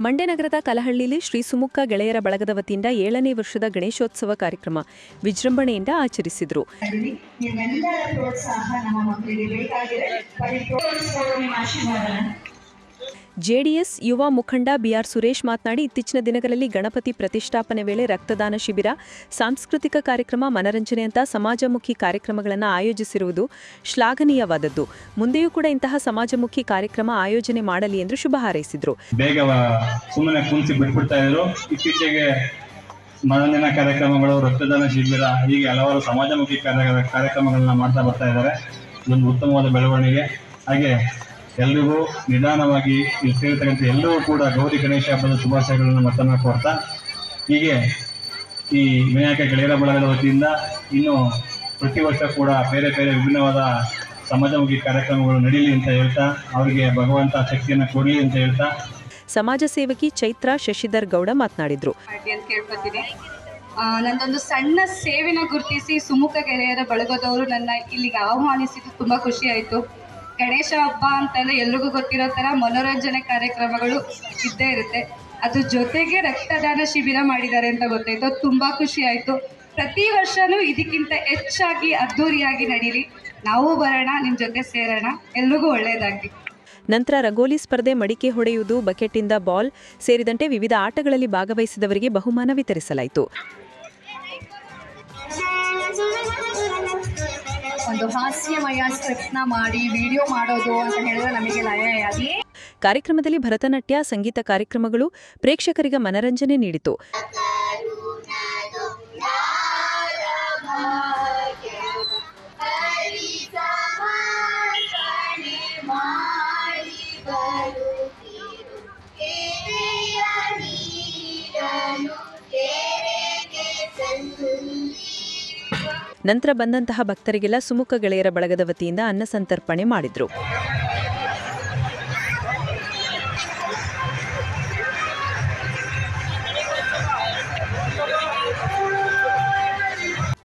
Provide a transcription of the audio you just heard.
ಮಂಡ್ಯ ನಗರದ ಕಲಹಳ್ಳಿಲಿ ಶ್ರೀ ಸುಮುಖ ಗೆಳೆಯರ ಬಳಗದ ವತಿಯಿಂದ ಏಳನೇ ವರ್ಷದ ಗಣೇಶೋತ್ಸವ ಕಾರ್ಯಕ್ರಮ ವಿಜೃಂಭಣೆಯಿಂದ ಆಚರಿಸಿದರು. ಜೆಡಿಎಸ್ ಯುವ ಮುಖಂಡ ಬಿಆರ್ ಸುರೇಶ್ ಮಾತನಾಡಿ, ಇತ್ತೀಚಿನ ದಿನಗಳಲ್ಲಿ ಗಣಪತಿ ಪ್ರತಿಷ್ಠಾಪನೆ ವೇಳೆ ರಕ್ತದಾನ ಶಿಬಿರ, ಸಾಂಸ್ಕೃತಿಕ ಕಾರ್ಯಕ್ರಮ ಮನರಂಜನೆಯಂಥ ಸಮಾಜಮುಖಿ ಕಾರ್ಯಕ್ರಮಗಳನ್ನು ಆಯೋಜಿಸಿರುವುದು ಶ್ಲಾಘನೀಯವಾದದ್ದು. ಮುಂದೆಯೂ ಕೂಡ ಇಂತಹ ಸಮಾಜಮುಖಿ ಕಾರ್ಯಕ್ರಮ ಆಯೋಜನೆ ಮಾಡಲಿ ಎಂದು ಶುಭ ಹಾರೈಸಿದರು. ಬೇಗ ಸುಮ್ಮನೆ ಕುಂಚಿ ಬಿಟ್ಬಿಡ್ತಾ ಇದ್ರು. ಇತ್ತೀಚೆಗೆ ಮನರಂಜನಾ ಕಾರ್ಯಕ್ರಮಗಳು, ರಕ್ತದಾನ ಶಿಬಿರ, ಹೀಗೆ ಹಲವಾರು ಸಮಾಜಮುಖಿ ಕಾರ್ಯ ಕಾರ್ಯಕ್ರಮಗಳನ್ನ ಮಾಡ್ತಾ ಬರ್ತಾ ಇದ್ದಾರೆ. ಇದೊಂದು ಉತ್ತಮವಾದ ಬೆಳವಣಿಗೆ. ಹಾಗೆ ಎಲ್ರಿಗೂ ನಿಧಾನವಾಗಿ ಇಲ್ಲಿ ಸೇರಿರ್ತಕ್ಕಂಥ ಎಲ್ಲರೂ ಕೂಡ ಗೌರಿ ಗಣೇಶ ಹಬ್ಬದ ಶುಭಾಶಯಗಳನ್ನು ಮತ್ತೊಮ್ಮೆ ಕೋರ್ತಾ ಹೀಗೆ ಈ ವಿನಾಯಕ ಗೆಳೆಯರ ಬಳಗದ ವತಿಯಿಂದ ಇನ್ನು ಪ್ರತಿ ವರ್ಷ ಕೂಡ ಬೇರೆ ಬೇರೆ ವಿಭಿನ್ನವಾದ ಸಮಾಜಮುಖಿ ಕಾರ್ಯಕ್ರಮಗಳು ನಡೀಲಿ ಅಂತ ಹೇಳ್ತಾ ಅವರಿಗೆ ಭಗವಂತ ಶಕ್ತಿಯನ್ನು ಕೊಡಲಿ ಅಂತ ಹೇಳ್ತಾ. ಸಮಾಜ ಸೇವಕಿ ಚೈತ್ರ ಶಶಿಧರ್ ಗೌಡ ಮಾತನಾಡಿದರು. ನಂದೊಂದು ಸಣ್ಣ ಸೇವೆನ ಗುರುತಿಸಿ ಸುಮುಖ ಗೆಳೆಯರ ಬಳಗದವರು ನನ್ನ ಇಲ್ಲಿಗೆ ಆಹ್ವಾನಿಸಿದ್ದು ತುಂಬ ಖುಷಿ ಆಯಿತು. ಗಣೇಶ ಹಬ್ಬ ಅಂತಂದ್ರೆ ಎಲ್ರಿಗೂ ಗೊತ್ತಿರೋ ಥರ ಮನೋರಂಜನೆ ಕಾರ್ಯಕ್ರಮಗಳು ಇದ್ದೇ ಇರುತ್ತೆ. ಅದ್ರ ಜೊತೆಗೆ ರಕ್ತದಾನ ಶಿಬಿರ ಮಾಡಿದ್ದಾರೆ ಅಂತ ಗೊತ್ತಾಯ್ತು. ತುಂಬಾ ಖುಷಿ ಆಯ್ತು. ಪ್ರತಿ ವರ್ಷವೂ ಇದಕ್ಕಿಂತ ಹೆಚ್ಚಾಗಿ ಅದ್ದೂರಿಯಾಗಿ ನಡೀಲಿ. ನಾವು ಬರೋಣ ನಿಮ್ಮ ಜೊತೆ ಸೇರೋಣ. ಎಲ್ರಿಗೂ ಒಳ್ಳೆಯದಾಗಲಿ ನಂತರ ರಂಗೋಲಿ ಸ್ಪರ್ಧೆ ಮಡಿಕೆ ಹೊಡೆಯುವುದು ಬಕೆಟ್ನಿಂದ ಬಾಲ್ ಸೇರಿದಂತೆ ವಿವಿಧ ಆಟಗಳಲ್ಲಿ ಭಾಗವಹಿಸಿದವರಿಗೆ ಬಹುಮಾನ ವಿತರಿಸಲಾಯಿತು. ಒಂದು ಹಾಸ್ಯಮಯ ಸ್ಕ್ರಿಪ್ಟ್ನ ಮಾಡಿ ವಿಡಿಯೋ ಮಾಡೋದು ಅಂತ ಹೇಳಿದ್ರೆ ನಮಗೆ ಲಯ ಅದೇ ಕಾರ್ಯಕ್ರಮದಲ್ಲಿ ಭರತನಾಟ್ಯ ಸಂಗೀತ ಕಾರ್ಯಕ್ರಮಗಳು ಪ್ರೇಕ್ಷಕರಿಗೆ ಮನರಂಜನೆ ನೀಡಿತು. ನಂತರ ಬಂದಂತಹ ಭಕ್ತರಿಗೆಲ್ಲ ಸುಮುಖ ಗೆಳೆಯರ ಬಳಗದ ವತಿಯಿಂದ ಅನ್ನ ಸಂತರ್ಪಣೆ ಮಾಡಿದ್ರು.